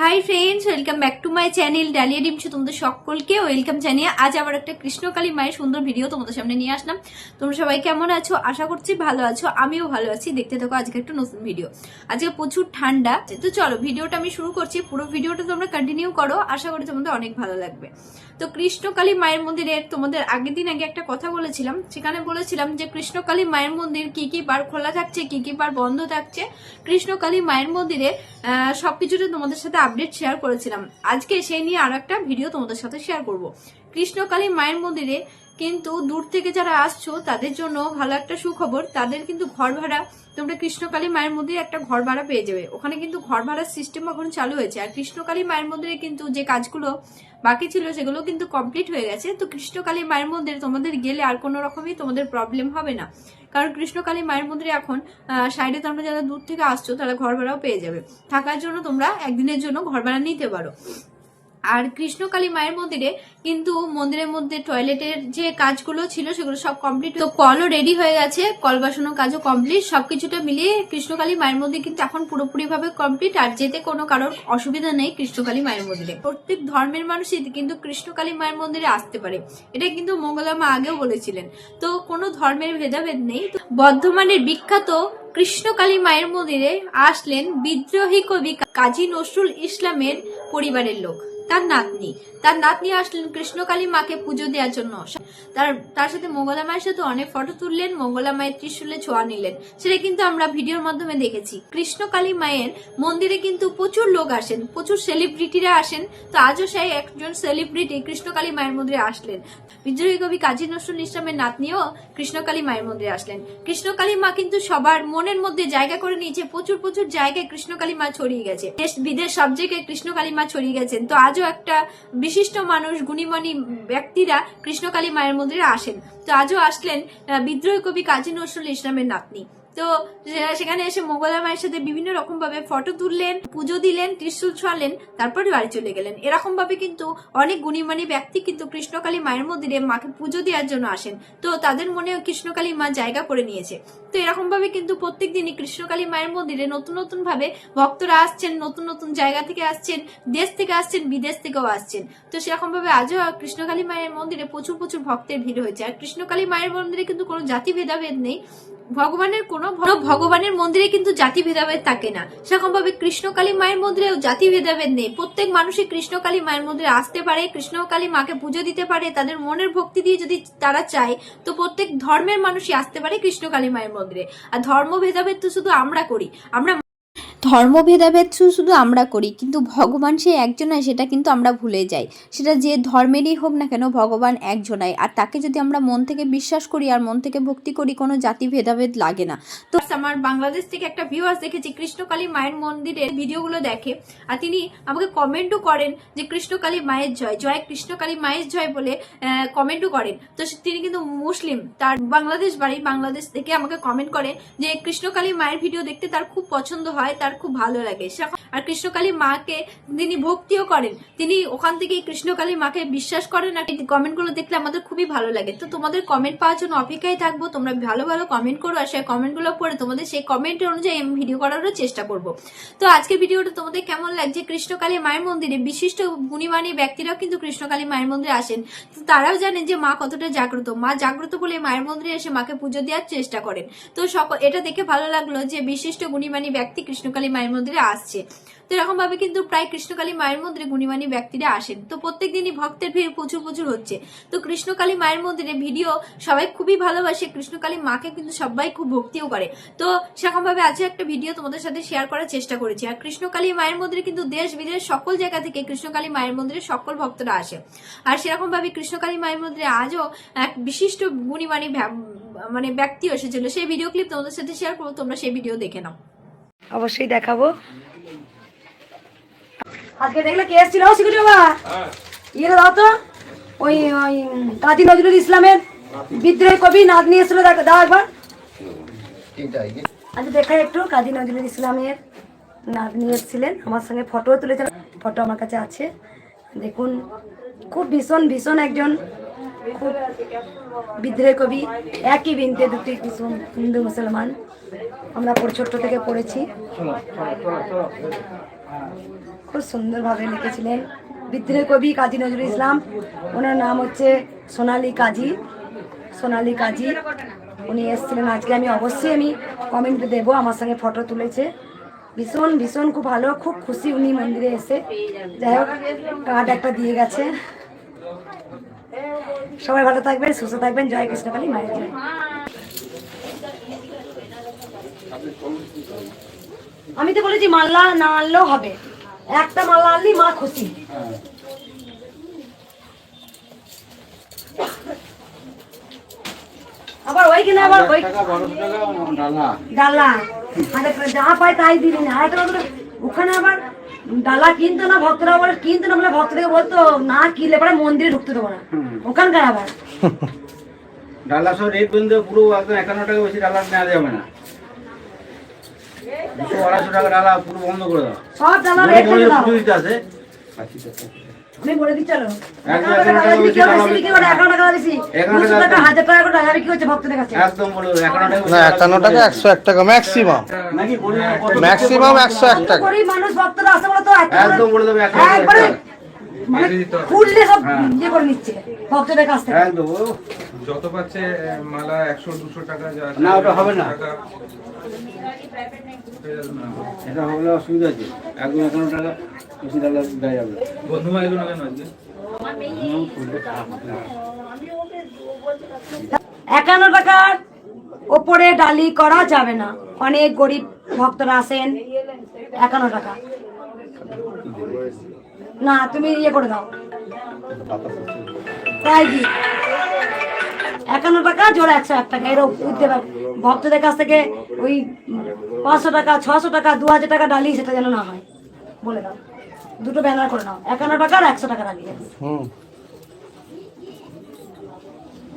Hi friends welcome back to my channel Dalia Dimsu তোমাদের সকলকে welcome জানিয়ে আজ আবার একটা কৃষ্ণকালী মায়ের সুন্দর ভিডিও তোমাদের সামনে নিয়ে আসলাম। তোমরা সবাই কেমন আছো? আশা করছি ভালো আছো। আমিও ভালো আছি। দেখতে থাকো আজকে একটা নতুন ভিডিও আজকে প্রচুর ঠান্ডা। তো চলো ভিডিওটা আমি শুরু করছি। পুরো ভিডিওটা তোমরা কন্টিনিউ করো। আশা করি তোমাদের অনেক ভালো লাগবে। তো কৃষ্ণকালী মায়ের মন্দিরের তোমাদের আগের দিন আগে একটা কথা বলেছিলাম। সেখানে বলেছিলাম যে, কৃষ্ণকালী মায়ের মন্দির কি কি বার খোলা থাকছে, কি কি বার বন্ধ থাকছে? কৃষ্ণকালী মায়ের মন্দিরে সবকিছুটা তোমাদের সাথে আপডেট শেয়ার করেছিলাম। আজকে সেই নিয়ে আরও একটা ভিডিও তোমাদের সাথে শেয়ার করব। কৃষ্ণকালী মায়ের মন্দিরে কিন্তু দূর থেকে যারা আসছো, তাদের জন্য ভালো একটা সুখবর। তাদের কিন্তু ঘর ভাড়া, তোমরা কৃষ্ণকালী মায়ের মন্দিরে একটা ঘর ভাড়া পেয়ে যাবে। ওখানে কিন্তু ঘর ভাড়ার সিস্টেম এখন চালু হয়েছে। আর কৃষ্ণকালী মায়ের মন্দিরে কিন্তু যে কাজগুলো বাকি ছিল, সেগুলো কিন্তু কমপ্লিট হয়ে গেছে। তো কৃষ্ণকালী মায়ের মন্দিরে তোমাদের গেলে আর কোনো রকমই তোমাদের প্রবলেম হবে না। কারণ কৃষ্ণকালী মায়ের মন্দিরে এখন সাইডে তোমরা যারা দূর থেকে আসছো, তারা ঘর ভাড়াও পেয়ে যাবে। থাকার জন্য তোমরা একদিনের জন্য ঘর ভাড়া নিতে পারো। আর কৃষ্ণকালী মায়ের মন্দিরে কিন্তু মন্দিরের মধ্যে টয়লেটের যে কাজগুলো ছিল সেগুলো সব কমপ্লিট তো কলও রেডি হয়ে গেছে কল বসানোর কাজও কমপ্লিট সবকিছুটা মিলিয়ে কৃষ্ণকালী মায়ের মন্দির কিন্তু এখন পুরোপুরি ভাবে কমপ্লিট আর যেতে কোনো কারোর অসুবিধা নেই কৃষ্ণকালী মায়ের মন্দিরে। প্রত্যেক ধর্মের মানুষই কিন্তু কৃষ্ণকালী মায়ের মন্দিরে আসতে পারে। এটা কিন্তু মঙ্গলা মা আগেও বলেছিলেন। তো কোনো ধর্মের ভেদাভেদ নেই। বর্ধমানের বিখ্যাত কৃষ্ণকালী মায়ের মন্দিরে আসলেন বিদ্রোহী কবি কাজী নজরুল ইসলামের পরিবারের লোক। তার নাতনি। তার নাতনি আসলেন কৃষ্ণকালী মাকে পুজো দেওয়ার জন্য। তার তার সাথে মঙ্গলা মায়ের সাথে অনেক ফটো তুললেন, মঙ্গলা মায়ের ত্রিশুলে ছোঁয়া নিলেন। সেটা কিন্তু আমরা ভিডিওর মাধ্যমে দেখেছি। কৃষ্ণকালী মায়ের মন্দিরে কিন্তু প্রচুর লোক আসেন, প্রচুর সেলিব্রিটিরা আসেন। তো আজও সেই একজন সেলিব্রিটি কৃষ্ণকালী মায়ের মন্দিরে আসলেন। বিদ্রোহী কবি কাজী নজরুল ইসলামের নাতনিও কৃষ্ণকালী মায়ের মন্দিরে আসলেন। কৃষ্ণকালী মা কিন্তু সবার মনের মধ্যে জায়গা করে নিয়েছে, প্রচুর প্রচুর জায়গায় কৃষ্ণকালী মা ছড়িয়ে গেছে। দেশ, বিদেশ সব জায়গায় কৃষ্ণকালী মা ছড়িয়ে গেছেন। তো আজও একটা বিশিষ্ট মানুষ, গুণীমণী ব্যক্তিরা কৃষ্ণকালী মায়ের মন্দিরে আসেন। তো আজও আসলেন বিদ্রোহী কবি কাজী নজরুল ইসলামের নাতনি। তো সেখানে এসে মোগলা মায়ের সাথে বিভিন্ন রকম ভাবে ফটো তুললেন, পুজো দিলেন, ত্রিশূল ছোঁয়ালেন তারপরে বাড়ি চলে গেলেন। এরকম ভাবে কিন্তু অনেক গুণীমানী ব্যক্তি কিন্তু কৃষ্ণকালী মায়ের মন্দিরে মাকে পুজো দেওয়ার জন্য আসেন। তো তাদের মনেও কৃষ্ণকালী মা জায়গা করে নিয়েছে। তো এরকম ভাবে কিন্তু প্রত্যেক দিনই কৃষ্ণকালী মায়ের মন্দিরে নতুন নতুন ভাবে ভক্তরা আসছেন, নতুন নতুন জায়গা থেকে আসছেন, দেশ থেকে আসছেন, বিদেশ থেকেও আসছেন। তো সেরকম ভাবে আজও কৃষ্ণকালী মায়ের মন্দিরে প্রচুর প্রচুর ভক্তের ভিড় হয়েছে। আর কৃষ্ণকালী মায়ের মন্দিরে কিন্তু কোনো জাতি ভেদাভেদ নেই। ভগবানের কোনো কোনো ভগবানের মন্দিরে কিন্তু জাতি ভেদাভেদ থাকে না। সেরকম ভাবে কৃষ্ণকালী মায়ের মন্দিরেও জাতি ভেদাভেদ নেই। প্রত্যেক মানুষই কৃষ্ণকালী মায়ের মন্দিরে আসতে পারে, কৃষ্ণকালী মাকে পুজো দিতে পারে, তাদের মনের ভক্তি দিয়ে যদি তারা চায়, তো প্রত্যেক ধর্মের মানুষই আসতে পারে কৃষ্ণকালী মায়ের মন্দিরে। আর ধর্ম ভেদাভেদ তো শুধু আমরা করি। আমরা ধর্ম ভেদাভেদ শুধু আমরা করি, কিন্তু ভগবান সে একজনাই সেটা কিন্তু আমরা ভুলে যাই। সেটা যে ধর্মেরই হোক না কেন ভগবান একজনাই আর তাকে যদি আমরা মন থেকে বিশ্বাস করি আর মন থেকে ভক্তি করি, কোনো জাতি ভেদাভেদ লাগে না। তো আমার বাংলাদেশ থেকে একটা ভিউয়ার্স দেখেছি কৃষ্ণকালী মায়ের মন্দিরের ভিডিওগুলো দেখে। আর তিনি আমাকে কমেন্টও করেন যে কৃষ্ণকালী মায়ের জয় জয় কৃষ্ণকালী মায়ের জয় বলে কমেন্টও করেন। তো তিনি কিন্তু মুসলিম, তার বাংলাদেশ বাড়ি বাংলাদেশ থেকে আমাকে কমেন্ট করে যে কৃষ্ণকালী মায়ের ভিডিও দেখতে তার খুব পছন্দ হয়, তার খুব ভালো লাগে। আর কৃষ্ণকালী মাকে তিনি ভক্তিও করেন। তিনি ওখান থেকে কৃষ্ণকালী মাকে বিশ্বাস করেন আর কমেন্টগুলো দেখলে আমাদের খুবই ভালো লাগে। তো তোমাদের কমেন্ট পাওয়ার জন্য অপেক্ষায় থাকব। তোমরা ভালো ভালো কমেন্ট করো আর সেই কমেন্টগুলো পড়ে তোমাদের সেই কমেন্টের অনুযায়ী আমি ভিডিও করারও চেষ্টা করব। তো আজকের ভিডিওটা তোমাদের কেমন লাগছে? কৃষ্ণকালী মায়ের মন্দিরে বিশিষ্ট গুণীমানী ব্যক্তিরাও কিন্তু কৃষ্ণকালী মায়ের মন্দিরে আসেন। তো তারাও জানেন যে মা কতটা জাগ্রত। মা জাগ্রত বলে মায়ের মন্দিরে এসে মাকে পুজো দেওয়ার চেষ্টা করেন। তো সকল এটা দেখে ভালো লাগল যে বিশিষ্ট গুণীমানী ব্যক্তি কৃষ্ণকালী মায়ের মন্দিরে আসছে। তো এরকম ভাবে কিন্তু প্রায় কৃষ্ণকালী মায়ের মন্দিরে গুণীমানী ব্যক্তিরা আসেন। তো প্রত্যেক দিনই ভক্তের ভিড় প্রচুর প্রচুর হচ্ছে। তো কৃষ্ণকালী মায়ের মন্দিরে ভিডিও সবাই খুবই ভালোবাসে, কৃষ্ণকালী মাকে কিন্তু সবাই খুব ভক্তিও করে। তো সেরকম ভাবে আজও একটা ভিডিও তোমাদের সাথে শেয়ার করার চেষ্টা করেছি। আর কৃষ্ণকালী মায়ের মন্দিরে কিন্তু দেশ বিদেশ সকল জায়গা থেকে কৃষ্ণকালী মায়ের মন্দিরে সকল ভক্তরা আসে। আর সেরকম ভাবে কৃষ্ণকালী মায়ের মন্দিরে আজও এক বিশিষ্ট গুণীমানী মানে ব্যক্তিও এসেছিল। সেই ভিডিও ক্লিপ তোমাদের সাথে শেয়ার করব, তোমরা সেই ভিডিও দেখে নাও। অবশ্যই দেখাবো। আজকে দেখলে কে এসেছিল? শিখুন বাবা। ইয়ে দাও তো। ওই ওই কাজী নজরুল ইসলামের বিদ্রোহী কবি নাতনি এসেছিল। দেখ- দাও একবার। আচ্ছা দেখাই একটু। কাজী নজরুল ইসলামের নাতনি এসেছিলেন। আমার সঙ্গে ফটো তুলেছিলেন ফটো আমার কাছে আছে। দেখুন খুব ভীষণ ভীষণ একজন বিদ্রোহী কবি, একই বিনতে দুটি হিন্দু মুসলমান। আমরা ছোট্ট থেকে পড়েছি। খুব সুন্দরভাবে লিখেছিলেন। বিদ্রোহী কবি কাজী নজরুল ইসলাম। ওনার নাম হচ্ছে সোনালি কাজী। সোনালি কাজী, উনি এসেছিলেন। আজকে আমি অবশ্যই আমি কমেন্টে দেবো। আমার সঙ্গে ফটো তুলেছে। ভীষণ ভীষণ খুব ভালো। খুব খুশি উনি মন্দিরে এসে। যাই হোক কার্ড একটা দিয়ে গেছে। সবাই ভালো থাকবেন সুস্থ থাকবেন জয় কৃষ্ণকালী মায়ের আমি তো বলেছি মাল্লা না আনলেও হবে। একটা মাল্লা আনলেই মা খুশি। আবার ওইখানে আবার ওই ডালা ডালা যা পায় তাই দিবি না। ওখানে আবার ডালা কিনতো না ভক্তরা বলে কিনতো না বলে ভক্তদেরকে বলতো না কিনলে পরে মন্দিরে ঢুকতে দেবো না। ওখানকার আবার? ডালা সব রেট বন্ধু পুরো একদম একান্ন টাকা বেশি ডালা নেওয়া যাবে না। দুশো আড়াইশো টাকা ডালা পুরো বন্ধ করে দাও। সব ডালা রেট আছে। আচ্ছা। আমি বলে চলো একান্ন টাকা একশো এক টাকা ম্যাক্সিমাম নাকি বলে দেবো, কত ম্যাক্সিমাম একশো এক টাকা। মানুষ ভক্তরা আসে বলে তো একটা একদম বলে দেবে একবারে খুললে সব হ্যাঁ। ইয়ে করে নিচ্ছে ভক্তদের কাছ থেকে। যত পাচ্ছে মালা একশো দুশো টাকা না, ওটা হবে না। টাকা। না। এটা হলে অসুবিধা আছে একদম একান্ন টাকা বেশি ডালা দেওয়া যাবে বন্ধু মা এলো না কেন আজকে হবে। একান্ন টাকার ওপরে ডালি করা যাবে না অনেক গরিব ভক্তরা আসেন একান্ন টাকা না তুমি ইয়ে করে দাও তাই কি একান্ন টাকা জোড়া একশো এক টাকা। এরকম উঠতে পারে। ভক্তদের কাছ থেকে ওই পাঁচশো টাকা ছশো টাকা দু হাজার টাকা ডালি সেটা যেন না হয়। বলে দাও। দুটো ব্যানার করে নাও। একান্ন টাকা আর একশো টাকা ডালি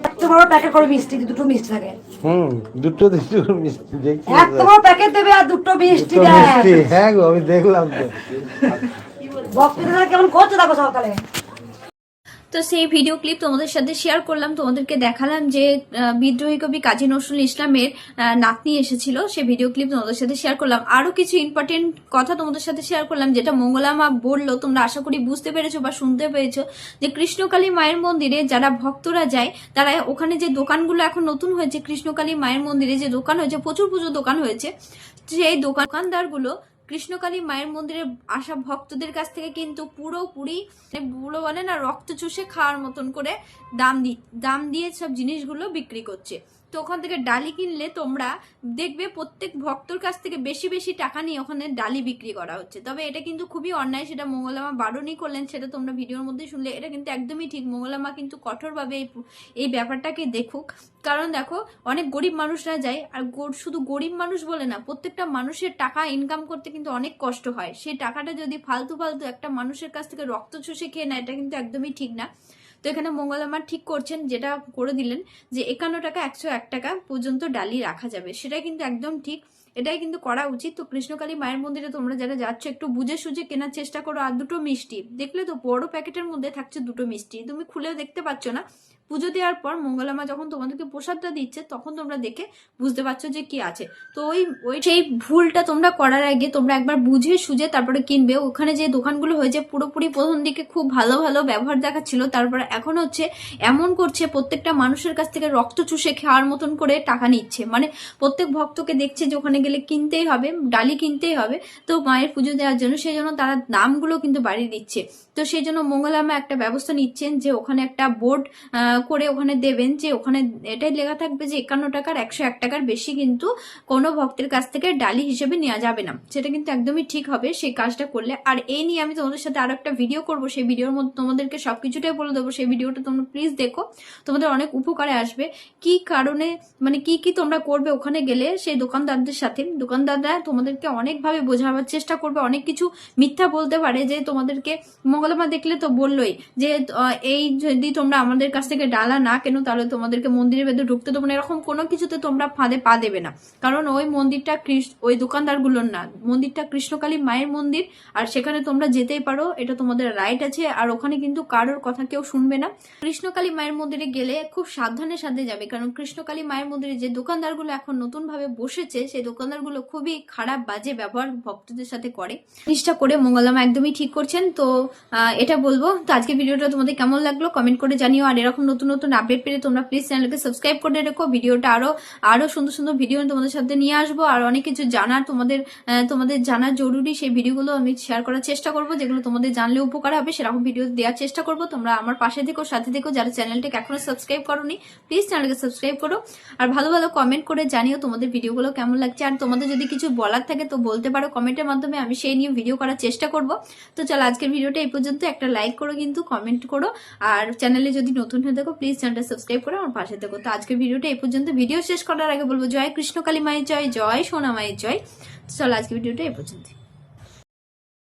এত বড় প্যাকেট করে মিষ্টি দুটো মিষ্টি থাকে। হুম দুটো দুটো মিষ্টি দেখছি এত বড় প্যাকেট দেবে আর দুটো মিষ্টি দুটো দেয় হ্যাঁ গো আমি দেখলাম তো। ভক্তরা কেমন করছে দেখো সকালে? তো সেই ভিডিও ক্লিপ তোমাদের সাথে শেয়ার করলাম। তোমাদেরকে দেখালাম যে বিদ্রোহী কবি কাজী নজরুল ইসলামের নাতনি এসেছিল। সেই ভিডিও ক্লিপ তোমাদের সাথে শেয়ার করলাম। আরও কিছু ইম্পর্টেন্ট কথা তোমাদের সাথে শেয়ার করলাম, যেটা মঙ্গলা মা বলল, তোমরা আশা করি বুঝতে পেরেছ বা শুনতে পেরেছ যে কৃষ্ণকালী মায়ের মন্দিরে যারা ভক্তরা যায়, তারা ওখানে যে দোকানগুলো এখন নতুন হয়েছে, কৃষ্ণকালী মায়ের মন্দিরে যে দোকান হয়েছে, প্রচুর প্রচুর দোকান হয়েছে, সেই দোকানদারগুলো কৃষ্ণকালী মায়ের মন্দিরে আসা ভক্তদের কাছ থেকে কিন্তু পুরোপুরি বুড়ো পুরো বলে না রক্ত চুষে খাওয়ার মতন করে দাম দি, দাম দিয়ে সব জিনিসগুলো বিক্রি করছে। তো ওখান থেকে ডালি কিনলে তোমরা দেখবে প্রত্যেক ভক্তর কাছ থেকে বেশি বেশি টাকা নিয়ে ওখানে ডালি বিক্রি করা হচ্ছে। তবে এটা কিন্তু খুবই অন্যায়, সেটা মঙ্গলামা বারণই করলেন, সেটা তোমরা ভিডিওর মধ্যে শুনলে। এটা কিন্তু একদমই ঠিক, মঙ্গলামা কিন্তু কঠোরভাবে এই এই ব্যাপারটাকে দেখুক। কারণ দেখো, অনেক গরিব মানুষরা যায়, আর শুধু গরিব মানুষ বলে না, প্রত্যেকটা মানুষের টাকা ইনকাম করতে কিন্তু অনেক কষ্ট হয়। সেই টাকাটা যদি ফালতু ফালতু একটা মানুষের কাছ থেকে রক্ত চুষে খেয়ে নেয়, এটা কিন্তু একদমই ঠিক না। এখানে মঙ্গলামার ঠিক করছেন, যেটা করে দিলেন যে একান্ন টাকা একশো এক টাকা পর্যন্ত ডালি রাখা যাবে। সেটা কিন্তু একদম ঠিক। এটাই কিন্তু করা উচিত। তো কৃষ্ণকালী মায়ের মন্দিরে তোমরা যারা যাচ্ছ, একটু বুঝে সুঝে কেনার চেষ্টা করো। আর দুটো মিষ্টি। দেখলে তো বড় প্যাকেটের মধ্যে থাকছে দুটো মিষ্টি। তুমি খুলেও দেখতে পাচ্ছ না। পুজো দেওয়ার পর মঙ্গলামা যখন তোমাদেরকে প্রসাদটা দিচ্ছে, তখন তোমরা দেখে বুঝতে পারছ যে কি আছে। তো ওই ওই সেই ভুলটা তোমরা করার আগে তোমরা একবার বুঝে সুঝে তারপরে কিনবে। ওখানে যে দোকানগুলো হয়েছে, পুরোপুরি প্রথম দিকে খুব ভালো ভালো ব্যবহার দেখাচ্ছিল। তারপরে এখন হচ্ছে এমন করছে, প্রত্যেকটা মানুষের কাছ থেকে রক্ত চুষে খাওয়ার মতন করে টাকা নিচ্ছে। মানে প্রত্যেক ভক্তকে দেখছে যে ওখানে গেলে কিনতেই হবে, ডালি কিনতেই হবে। তো মায়ের পুজো দেওয়ার জন্য সেই জন্য তারা দামগুলো কিন্তু বাড়িয়ে দিচ্ছে। তো সেই জন্য মঙ্গলামা একটা ব্যবস্থা নিচ্ছেন যে ওখানে একটা বোর্ড করে ওখানে দেবেন যে ওখানে এটাই লেখা থাকবে যে একান্ন টাকার একশো এক টাকার বেশি কিন্তু কোনো ভক্তের কাছ থেকে ডালি হিসেবে নেওয়া যাবে না। সেটা কিন্তু একদমই ঠিক হবে, সেই কাজটা করলে। আর এই নিয়ে আমি তোমাদের সাথে আরও একটা ভিডিও করব, সেই ভিডিওর মধ্যে তোমাদেরকে সবকিছুটাই বলে দেবো। সেই ভিডিওটা তোমরা প্লিজ দেখো, তোমাদের অনেক উপকারে আসবে। কি কারণে মানে কি কি তোমরা করবে ওখানে গেলে সেই দোকানদারদের সাথে দোকানদাররা তোমাদেরকে অনেকভাবে বোঝাবার চেষ্টা করবে, অনেক কিছু মিথ্যা বলতে পারে যে তোমাদেরকে, মঙ্গলমা দেখলে তো বললোই যে এই যদি তোমরা আমাদের কাছ থেকে ডালা না কেন, তাহলে তোমাদেরকে মন্দিরের ভেতরে ঢুকতে দেবো না। এরকম কোনো কিছুতে তোমরা ফাঁদে পা দেবে না। কারণ ওই মন্দিরটা কৃষ- ওই দোকানদারগুলোর না। মন্দিরটা কৃষ্ণকালী মায়ের মন্দির, আর সেখানে তোমরা যেতেই পারো, এটা তোমাদের রাইট আছে। আর ওখানে কিন্তু কারোর কথা কেউ শুনবে না। কৃষ্ণকালী মায়ের মন্দিরে গেলে খুব সাবধানের সাথে যাবে, কারণ কৃষ্ণকালী মায়ের মন্দিরে যে দোকানদারগুলো এখন নতুন ভাবে বসেছে, সেই দোকানদারগুলো খুবই খারাপ, বাজে ব্যবহার ভক্তদের সাথে করে। জিনিসটা করে মঙ্গলামা একদমই ঠিক করছেন। তো এটা বলব। তো আজকে ভিডিওটা তোমাদের কেমন লাগল কমেন্ট করে জানিও। আর এরকম নতুন নতুন আপডেট পেলে তোমরা প্লিজ চ্যানেলকে সাবস্ক্রাইব করে রেখো। ভিডিওটা আরও আরও সুন্দর সুন্দর ভিডিও তোমাদের সাথে নিয়ে আসব। আর অনেক কিছু জানার তোমাদের তোমাদের জানার জরুরি, সেই ভিডিওগুলো আমি শেয়ার করার চেষ্টা করব। যেগুলো তোমাদের জানলে উপকার হবে, সেরকম ভিডিও দেওয়ার চেষ্টা করব। তোমরা আমার পাশে থেকো, সাথে থেকো। যারা চ্যানেলটাকে এখনও সাবস্ক্রাইব করোনি প্লিজ চ্যানেলকে সাবস্ক্রাইব করো। আর ভালো ভালো কমেন্ট করে জানিও তোমাদের ভিডিওগুলো কেমন লাগছে। আর তোমাদের যদি কিছু বলার থাকে তো বলতে পারো কমেন্টের মাধ্যমে, আমি সেই নিয়ে ভিডিও করার চেষ্টা করব। তো চলো আজকের ভিডিওটা এই পর্যন্ত, একটা লাইক করো কিন্তু কমেন্ট করো। আর চ্যানেলে যদি নতুন হয়ে থাকো প্লিজ চ্যানেলটা সাবস্ক্রাইব করো আমার পাশে থাকো। তো আজকের ভিডিওটা এই পর্যন্ত ভিডিও শেষ করার আগে বলব, জয় কৃষ্ণকালী মায়ের জয় জয় সোনা মায়ের জয়। চলো আজকের ভিডিওটা এই পর্যন্ত